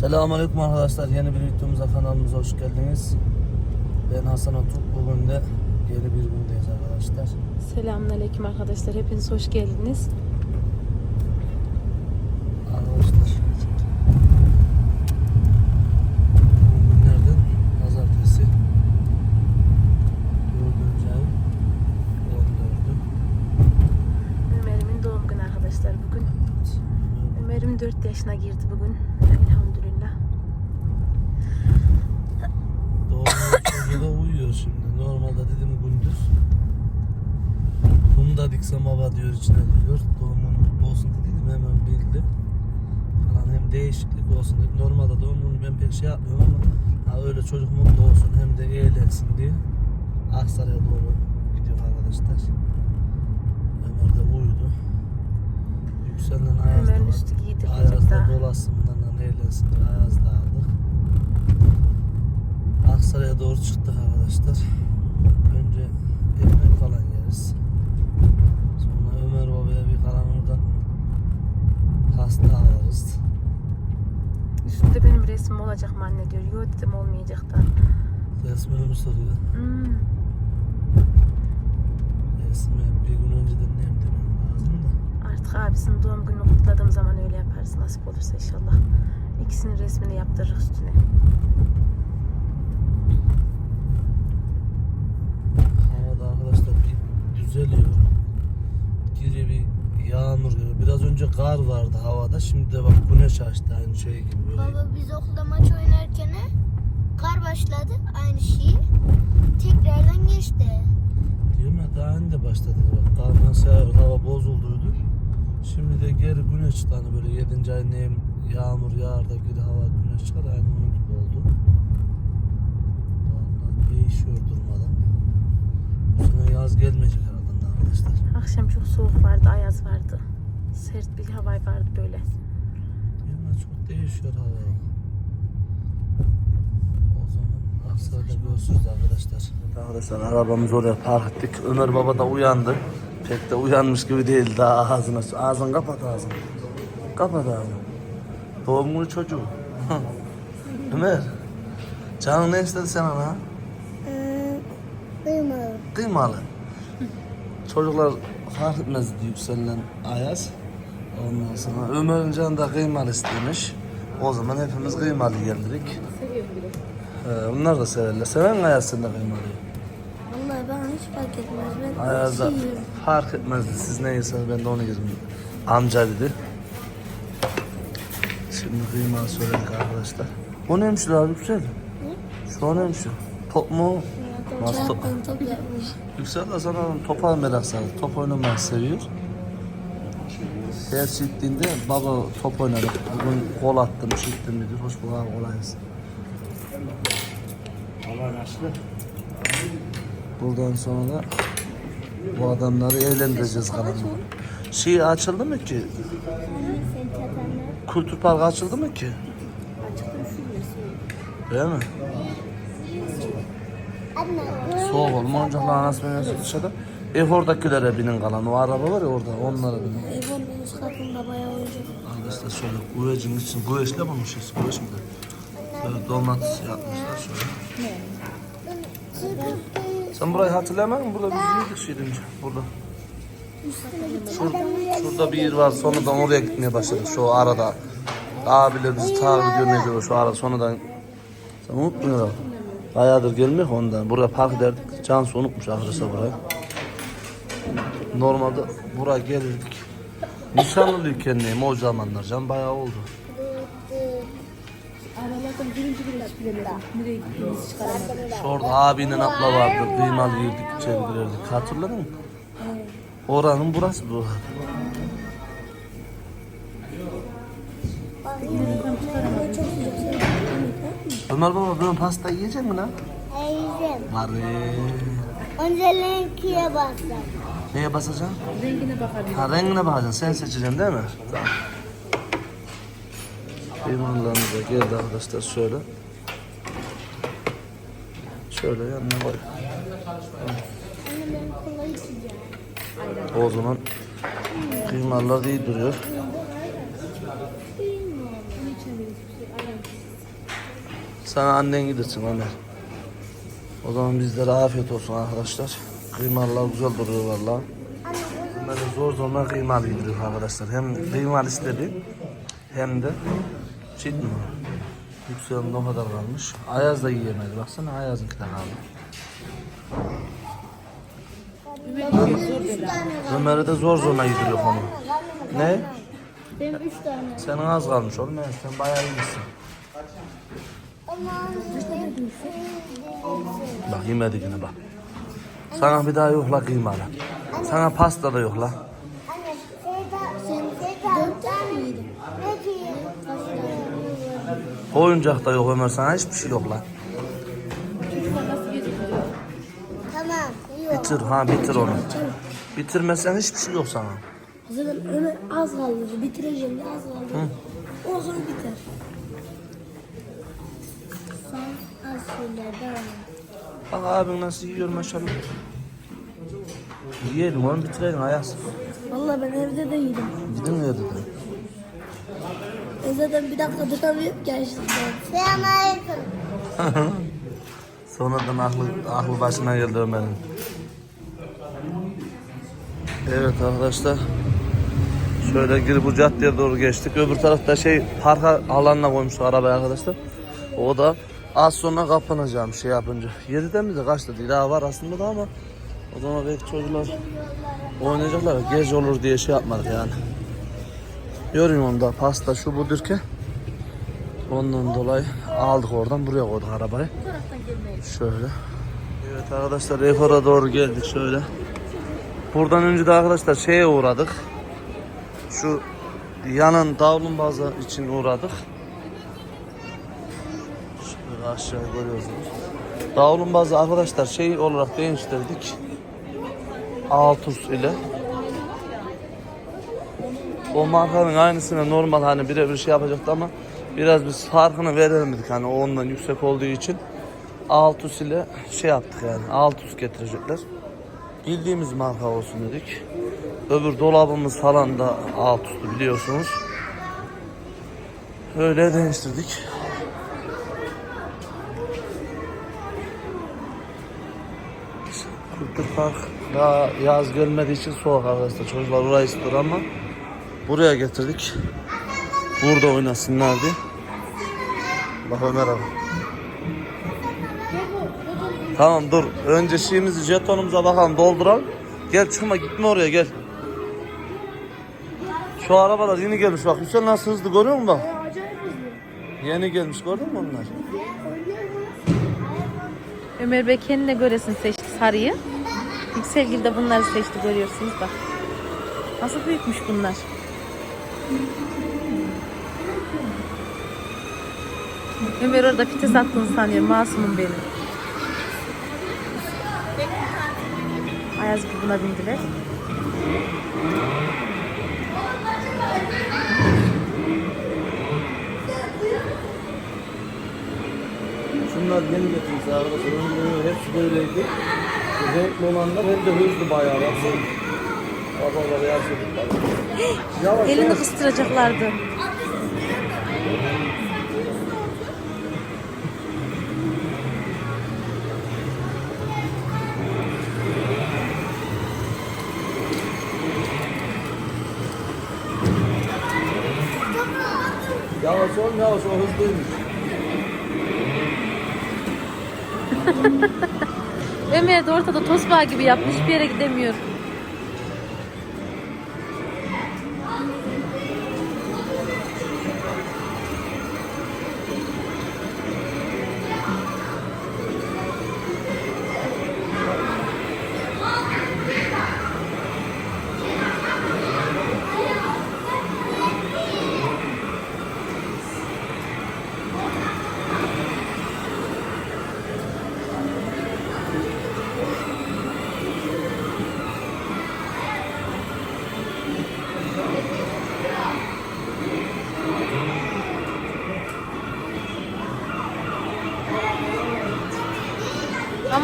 Selamünaleyküm arkadaşlar. Yeni bir videomuza kanalımıza hoş geldiniz. Ben Hasan Otuk. Bugün de yeni bir gündeyiz arkadaşlar. Selamünaleyküm arkadaşlar. Hepiniz hoş geldiniz. Arkadaşlar. Bugün nereden? Pazartesi. Dördüncü ay. 14'ü. Ömer'imin doğum günü arkadaşlar bugün. Ömer'im 4 yaşına girdi bugün. Elhamdülillah. Doğum çocuğu da uyuyor şimdi. Normalde dedim gündüz. Baba diyor içine diyor. Doğumun mutlu olsun dedim hemen bildi. Falan hem değişiklik olsun dedim. Normalde doğum günü ben pek şey yapmıyorum ama ha öyle çocuk mutlu olsun hem de eğlensin diye Aksaray'a doğru gidiyor arkadaşlar. Ömer de uyudu. Yüksel'den Ayaz da Ömer'in üstü giydirilecek Ayaz da daha. dolasın bundan eğlensin diye Ayaz da aldık. Aksaray'a doğru çıktık arkadaşlar. Önce ekmek falan yeriz. Sonra Ömer Baba'ya bir kalan oradan pasta alırız. Üstünde benim resmim olacak mı anne diyor. Yok dedim olmayacak da. Resmini mi soruyor? Hmm. Resmi bir gün önceden ne demem lazım da. Artık abisinin doğum gününü kutladığım zaman öyle yaparız nasip olursa inşallah. İkisinin resmini yaptırırız üstüne. Havada arkadaşlar bir düzeliyor. Geri bir yağmur gibi. Biraz önce kar vardı havada. Şimdi de bak güneş açtı aynı şey gibi. Böyle Baba biz okulda maç oynarken kar başladı aynı şey. Tekrardan geçti. Diyorum ya daha önce başladı. Bak kardan sağır hava bozulduydu. Şimdi de geri güneş çıktı. Hani böyle 7. ay nem, yağmur yağar da geri hava güneş çıkar. Aynı onun gibi oldu. Vallahi değişiyor durmadan. Bu sene yaz gelmeyecek arkadaşlar. Akşam çok soğuk vardı, ayaz vardı. Sert bir hava vardı böyle. Yana çok değişiyor hava. O zaman Aksaray'da görüşürüz arkadaşlar. Arkadaşlar arabamızı oraya park ettik. Ömer Baba da uyandı. Pek de uyanmış gibi değil daha ağzına. Ağzını kapat ağzını. Kapat ağzını. Doğum günü çocuğu. Ömer. Canın ne istedi sen ana? Duymadım. Kıymalı. Çocuklar fark etmez yükselen Ayaz. Ondan sonra Ömer'in canı da kıymalı istemiş. O zaman hepimiz kıymalı geldik. Ee, onlar da severler. Seven mi Ayaz sen de kıymalıyı? Vallahi bana hiç fark etmez. Ben Ayaz da fark etmezdi. Siz ne yerseniz ben de onu yerim. Amca dedi. Şimdi kıymalı söyledik arkadaşlar. O neymiş lan Yüksel? Şu an neymiş? Top mu? Nasıl top? Çarpın top yapmış. Yüksel de sana topa merak sardı. Top oynamayı seviyor. Her çittiğinde baba top oynadık. Bugün gol attım, çittim dedi. Hoş bulduk abi, kolay gelsin. Buradan sonra da bu adamları eğlendireceğiz kalanını. Şey açıldı mı ki? Kültür Parkı açıldı mı ki? Değil mi? Soğuk oğlum oyuncaklar nasıl biniyorsun dışarıda? Efor'dakilere binin kalan o araba var ya orada onlara binin. Evon üst katında bayağı oyuncak. Arkadaşlar şöyle güvecin için güveç yapmamışız güveç mi? Böyle domates yapmışlar şöyle. Sen burayı hatırlayamadın mı? Burada biz yedik şeyden önce. Burada. Şurada, şurada bir yer var. Sonradan oraya gitmeye başladık. Şu arada. Abiler bizi ne diyor şu arada. Sonradan sen unuttun herhalde. Bayağıdır gelmiyor ondan. Buraya park ederdik. Cansu unutmuş arkadaşlar burayı. Normalde buraya gelirdik. Nişanlılıyken neyim o zamanlar can bayağı oldu. Aralardan birinci bile hiç bilemedim. Nereye gittiğimizi çıkaramadım. Şu orada abinin abla vardı. Kıymalı girdik içeri girerdik. Hatırladın mı? Oranın burası bu. Ömer baba ben pasta yiyecek mi lan? Eğilim. Var Önce linkiye basacağım. Neye basacaksın? Rengine bakabilirim. Ha rengine bakacaksın. Sen seçeceksin değil mi? Da geldi arkadaşlar şöyle. Şöyle yanına koy. Anne ben kola içeceğim. O zaman kıymalar iyi duruyor. Bunu içemeyiz. Sana annen gidersin Ömer. O zaman bizlere afiyet olsun arkadaşlar. Kıymalılar güzel duruyor valla. Böyle zor zorla kıymalı yediriyor arkadaşlar. Hem kıymalı istedi hem de çiğ mi? Yüksel'in o kadar kalmış. Ayaz da yiyemedi. Baksana Ayaz'ınki de kaldı. Ömer'e de zor zorla yediriyor onu. Ne? Benim üç tane. Senin az kalmış oğlum. Sen bayağı iyisin. Bak yemedi yine bak. Sana bir daha yok la kıymalı. Sana pasta da yok la. Anne, Seyda, sen Seyda. Dört tane mi yedin? Ne diyeyim? Oyuncak da yok Ömer sana hiçbir şey yok la. Tamam, iyi ol. Bitir ha bitir onu. Bitirmezsen hiçbir şey yok sana. Zaten Ömer az kaldı. Bitireceğim az kaldı. O zaman biter. Bak abin nasıl yiyor maşallah. Yiyelim oğlum bitirelim Ayaz. Vallahi ben evde de yedim. Gidin mi dedi? E zaten bir dakika duramıyorum gerçekten. Selamünaleyküm. Sonradan aklı, aklı başına geldi Ömer'in. Evet arkadaşlar. Şöyle girip bu caddeye doğru geçtik. Öbür tarafta şey park alanına koymuştuk arabayı arkadaşlar. O da az sonra kapanacağım şey yapınca. 7'de mi de kaçta değil daha var aslında da ama o zaman belki çocuklar oynayacaklar. Gece olur diye şey yapmadık yani. Görüyorum onu da pasta şu budur ki. Ondan dolayı aldık oradan buraya koyduk arabayı. Şöyle. Evet arkadaşlar Efor'a doğru geldik şöyle. Buradan önce de arkadaşlar şeye uğradık. Şu yanın davlumbazı için uğradık. Aşağı görüyorsunuz. Davlumbazı arkadaşlar şey olarak değiştirdik. Altus ile. O markanın aynısına normal hani birebir şey yapacaktı ama biraz biz farkını verelim dedik hani ondan yüksek olduğu için. Altus ile şey yaptık yani Altus getirecekler. Bildiğimiz marka olsun dedik. Öbür dolabımız falan da Altus'tu biliyorsunuz. Öyle değiştirdik. Kültür Park daha yaz gelmediği için soğuk arkadaşlar. Çocuklar orayı istiyor ama buraya getirdik. Burada oynasınlar diye. Bak Ömer abi. Tamam dur. Önce şeyimizi jetonumuza bakalım dolduralım. Gel çıkma gitme oraya gel. Şu arabalar yeni gelmiş bak. Hüseyin nasıl hızlı görüyor musun bak? Yeni gelmiş gördün mü onlar? Ömer Bey kendine göresini seçti sarıyı. Yükselgil de bunları seçti görüyorsunuz bak. Nasıl büyükmüş bunlar. Ömer orada fites attığını sanıyor. Masumum benim. Ayaz buna bindiler. Şunlar yeni getirmiş arkadaşlar. Hepsi böyleydi. Renkli olanlar hem de hızlı bayağı. Baksana. Babalar yaşadık. Yavaş Elini yavaş. kıstıracaklardı. Yavaş ol yavaş ol hızlıymış. De ortada tosbağa gibi yapmış. Bir yere gidemiyor.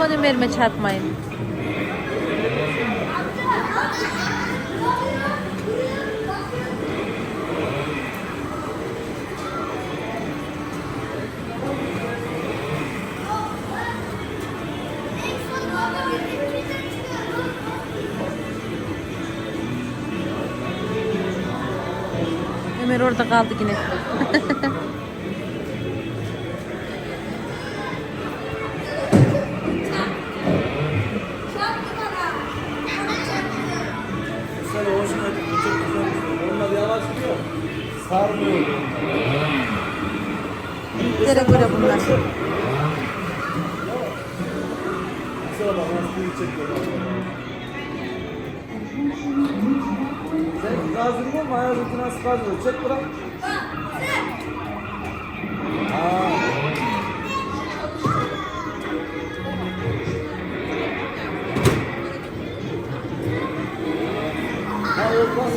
Aman Ömer'ime çarpmayın. Ömer orada kaldı yine.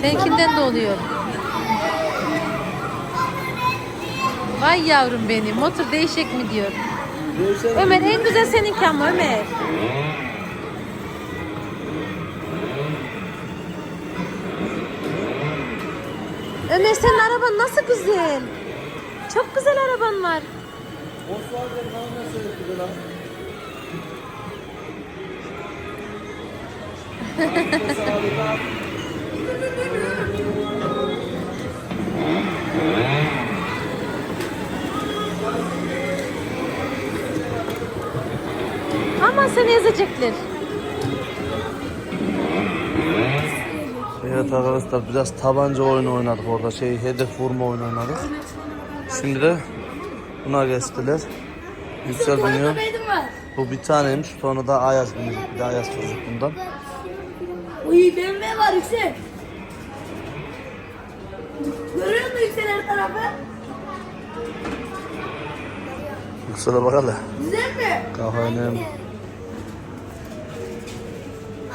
Seninkinden de oluyor. Vay yavrum benim. Motor değişik mi diyor. Değişen Ömer en güzel seninki ama Ömer. Ömer senin araban nasıl güzel. Çok güzel araban var. Volkswagen bana lan? Aman seni ezecekler. Evet arkadaşlar biraz tabanca oyunu oynadık orada şey hedef vurma oyunu oynadık. Şimdi de buna geçtiler. Yüksel biniyor. Bu bir taneymiş sonra da Ayaz biniyor. Bir de Ayaz çocuk bundan. Uy BMW var Yüksel. Görüyor musun Yüksel her tarafı? Yüksel'e bak hele. Güzel mi? Kafayı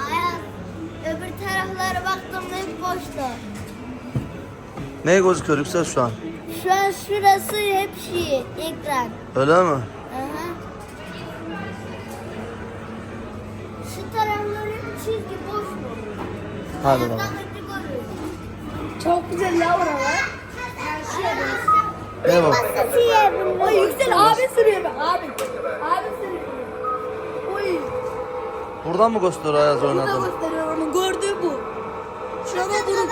Ayaz. Öbür taraflara baktım hep boştu. Ne gözüküyor Yüksel şu an? Şu an şurası hep şey, ekran. Öyle mi? Aha. Şu tarafları hep çizgi boş mu? Hadi bakalım. Çok güzel ya buralar. Ne bak? Oy Yüksel abi sürüyor bak abi. Abi sürüyor. Oy. Buradan mı gösteriyor Ayaz Burada oynadığını? gösteriyor onun gördüğü bu. Şurada durup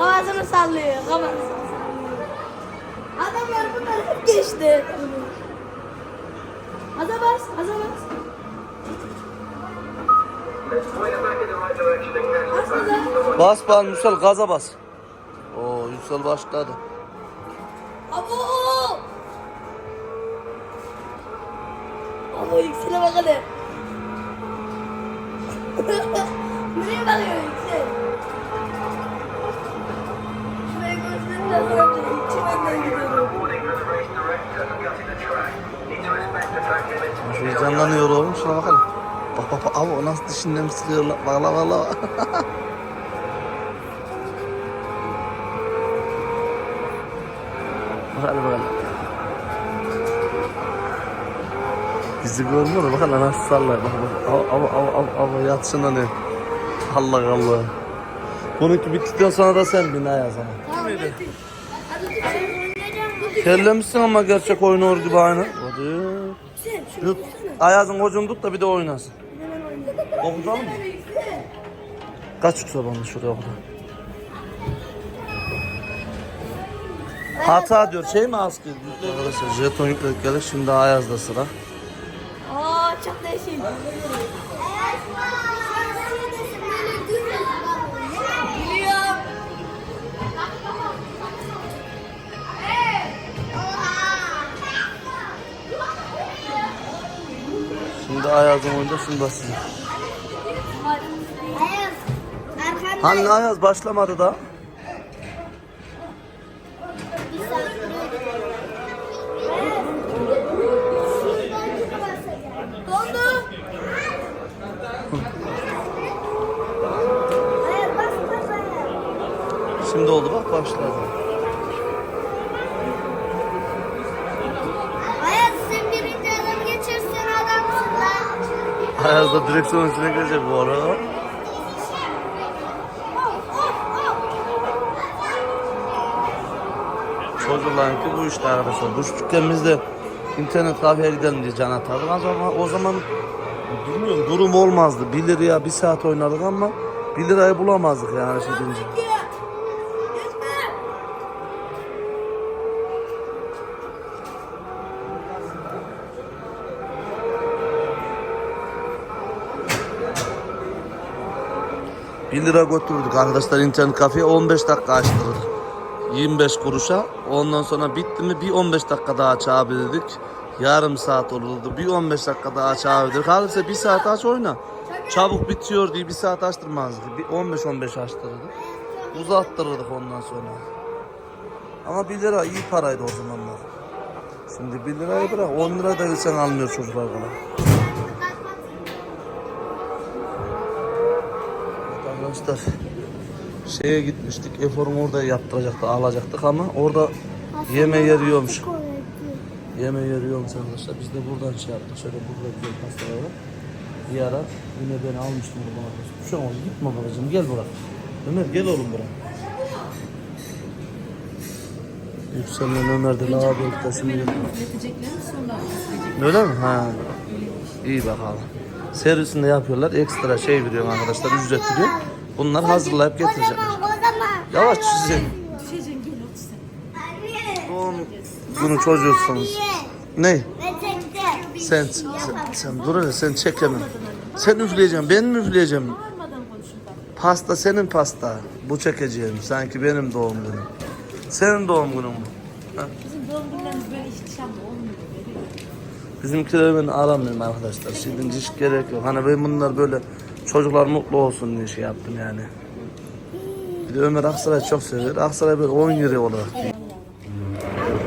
Ağzını sallıyor, kafasını sallıyor. Adamlar bunlar hep geçti. Aza bas, aza bas. Bas Yüksel gaza bas. Oo Yüksel başladı. Abo! Abo yüksele bak hadi. Nereye bakıyor yüksel? Şuraya gözlerini de bırakıyor. İçimden gidiyorum. Heyecanlanıyor oğlum şuna bakalım. Bak bak bak abi o nasıl dişinden sıkıyor lan. Bak la bak la. Bak hele bak hele. Bizi görmüyor mu? Bak hele nasıl sallıyor. Bak bak. Av av av av av yatsın hani. Allah Allah. Bununki bittikten sonra da sen bin Ayaz ama. Tamam. Kellemişsin ama gerçek oynuyor gibi aynı. Hadi. Yut. Ayazın kocunu tut da bir de oynasın. Okudalım mı? Kaç yüksel bana şuraya okudu. Hata diyor şey mi askı? Arkadaşlar jeton yükledik geldik şimdi Ayaz'da sıra. Aa çok değişik. Şimdi Ayaz'ın oyunda şimdi basacak. Hani Ayaz başlamadı da. Şimdi oldu bak başladı. Ayaz sen birinci adam geçirsin adamsın lan. Ayaz da direksiyon içine girecek bu arada. hazırlanın ki bu işte arkadaşlar. Bu dükkanımızda internet kafeye gidelim diye can atardık. Ama o zaman bilmiyorum durum olmazdı. 1 liraya 1 saat oynadık ama 1 lirayı bulamazdık yani şey deyince. Bir lira götürdük arkadaşlar internet kafeye 15 dakika açtırdık. 25 kuruşa. Ondan sonra bitti mi bir 15 dakika daha açabilirdik. Yarım saat olurdu. Bir 15 dakika daha açabilirdik. Kalırsa bir saat aç oyna. Çabuk bitiyor diye bir saat açtırmazdık. Bir 15-15 açtırırdık. Uzattırırdık ondan sonra. Ama 1 lira iyi paraydı o zamanlar. Şimdi 1 lirayı bırak 10 lira da versen almıyor çocuklar bana. Evet Arkadaşlar şeye gitmiştik. Efor'un orada yaptıracaktı, alacaktık ama orada yeme yeri yiyormuş. Yeme yeri yiyormuş arkadaşlar. Biz de buradan şey yaptık. Şöyle burada güzel pastaları. Bir ara yine beni almıştım buradan arkadaşlar. Şu an gitme babacığım gel buraya. Ömer gel oğlum buraya. Yüksel'le Ömer de şimdi Üreteceklerini sonra isteyecek. Öyle mi? Ha. İyi bakalım. Servisinde yapıyorlar. Ekstra şey veriyor arkadaşlar. Ücret veriyor. Bunlar hazırlayıp zaman. Yavaş çizin. Düşeceksin gel otur sen. Anne. Doğum günü çocuğusunuz. Ne? Sen, sen, sen dur hele sen çek hemen. Sen üfleyeceksin. Ben mi üfleyeceğim? Pasta senin pasta. Bu çekeceğim. Sanki benim doğum günüm. Senin doğum günün bu. Ha? Bizim doğum günlerimiz böyle ihtişamlı olmuyor. Bizimkileri ben aramıyorum arkadaşlar. Şimdi hiç gerek yok. Hani ben bunlar böyle çocuklar mutlu olsun diye şey yaptım yani. Bir de Ömer Aksaray çok sever. Aksaray böyle 10 lira olarak. Evet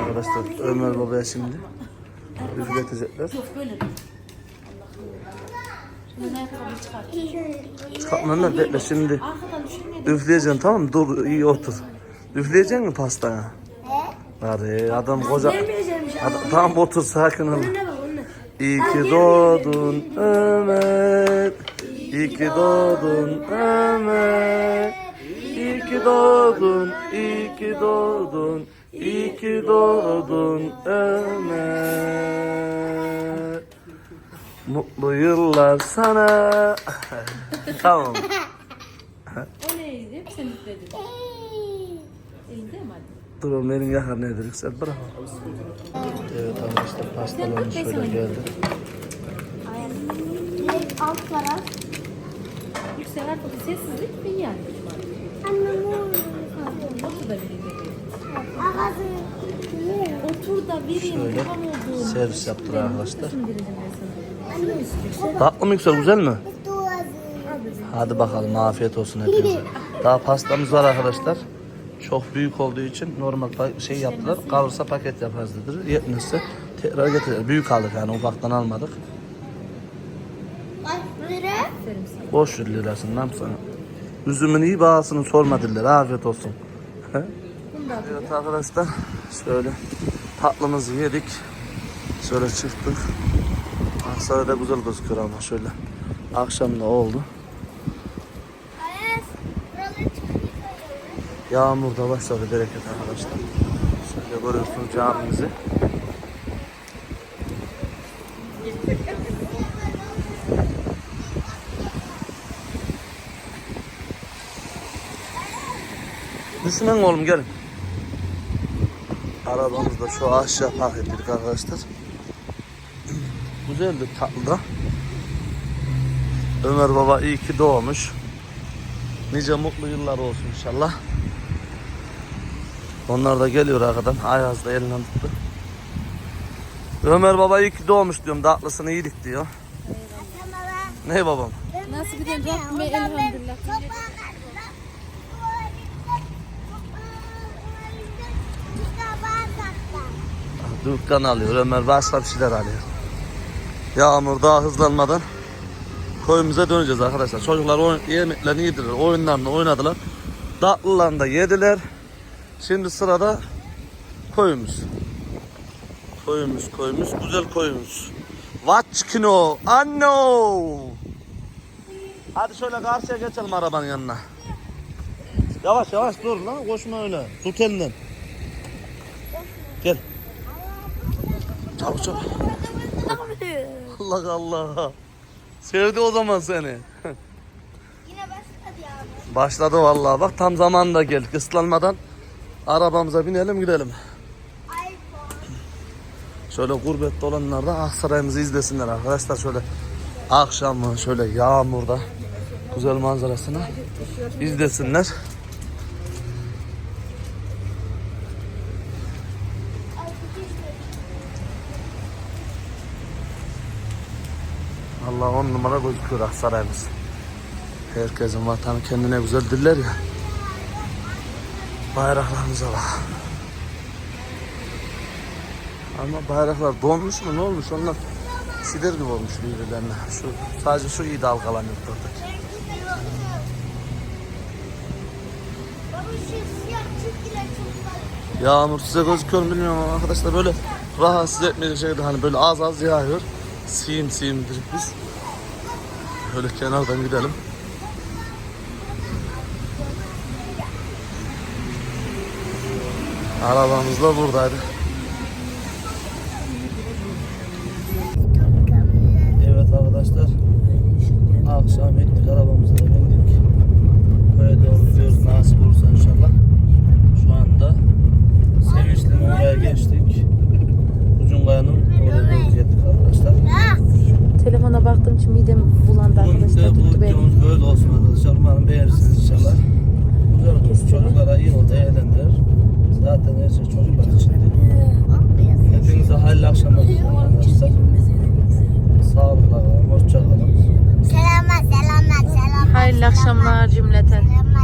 arkadaşlar Ömer babaya şimdi üfletecekler. Yok böyle dur. Allah'ım. Şimdi ayakkabıyı çıkart. Çıkartma Ömer bekle şimdi. Üfleyeceksin tamam mı? Dur iyi otur. Üfleyecek mi pastana? Hadi adam koca... Adam, tamam otur sakin ol. İyi ki doğdun Ömer. İyi ki doğdun Ömer. İyi ki doğdun, iyi ki doğdun, iyi ki doğdun Ömer. Mutlu yıllar sana. tamam. O neydi? Hep sen üfledin. Elinde mi hadi? Dur oğlum elin yakar nedir sen bırak. Evet arkadaşlar pastalarımız şöyle geldi. Direkt alt taraf. Yüksel arkada sessizlik bir yani. Anne ne oluyor? Otur da vereyim bebeğim. Otur da vereyim. Şöyle Tam servis yaptılar arkadaşlar. Tatlı mı yüksel güzel mi? Hadi bakalım afiyet olsun hepinize. Daha pastamız var arkadaşlar. Çok büyük olduğu için normal pa- şey yaptılar. Kalırsa paket yaparız dediler. Yetmezse tekrar getirir. Büyük aldık yani ufaktan almadık. Kaç lira? Boş ver lirasını ne yapsana. Üzümün iyi bağısını sorma dediler. Afiyet olsun. evet arkadaşlar şöyle tatlımızı yedik. Şöyle çıktık. Manzara da güzel gözüküyor ama şöyle. Akşam da oldu. Yağmur da başladı bereket arkadaşlar. Şöyle görüyorsunuz camimizi. Düşmeyin oğlum gelin. Arabamız da şu aşağı park ettik arkadaşlar. Güzeldi tatlı da. Ömer baba iyi ki doğmuş. Nice mutlu yıllar olsun inşallah. Onlar da geliyor arkadan. Ayaz da elinden tuttu. Ömer baba iyi ki doğmuş diyorum. Tatlısını yedik diyor. Ne babam? Nasıl gidiyor Rabbime elhamdülillah. Dükkan alıyor. Ömer başka bir şeyler alıyor. Yağmur daha hızlanmadan köyümüze döneceğiz arkadaşlar. Çocuklar oyun, yemeklerini yediler. Oyunlarını oynadılar. Tatlılarını da yediler. Şimdi sırada koyumuz. Koyumuz, koyumuz, güzel koyumuz. Vaçkino, anno. Hadi şöyle karşıya geçelim arabanın yanına. Yavaş yavaş dur lan, koşma öyle. Tut elinden. Gel. Çabuk. Allah Allah. Sevdi o zaman seni. Yine başladı ya. Başladı vallahi. Bak tam zamanında geldik. Islanmadan arabamıza binelim gidelim. Şöyle gurbette olanlar da Aksaray'ımızı izlesinler arkadaşlar. Şöyle akşamı şöyle yağmurda güzel manzarasını izlesinler. Allah on numara gözüküyor Aksaray'ımız. Herkesin vatanı kendine güzel diller ya. Bayraklarımıza bak. Ama bayraklar donmuş mu ne olmuş onlar sider gibi olmuş birbirlerine. Şu, sadece şu iyi dalgalanıyor buradaki. Yağmur size gözüküyor mu bilmiyorum ama arkadaşlar böyle rahatsız etmeyecek şekilde hani böyle az az yağıyor. Sim simdir biz. Böyle kenardan gidelim. Arabamız da buradaydı. Evet arkadaşlar. Akşam ettik arabamıza da bindik. Köye doğru gidiyoruz nasip olursa inşallah. Şu anda Sevinçli'nin oraya geçtik. Ucunkaya'nın oraya doğru geldik arkadaşlar. Telefona baktığım için midem bulandı arkadaşlar. bu Tuttu videomuz böyle olsun arkadaşlar. Umarım beğenirsiniz inşallah. Güzel olsun. Çocuklara iyi oldu, eğlendirir. Zaten her şey çocuklar içindi. Hepinize hayırlı akşamlar arkadaşlar. Sağlıkla kalın, hoşça kalın. Selamlar selamlar selamlar. Hayırlı akşamlar.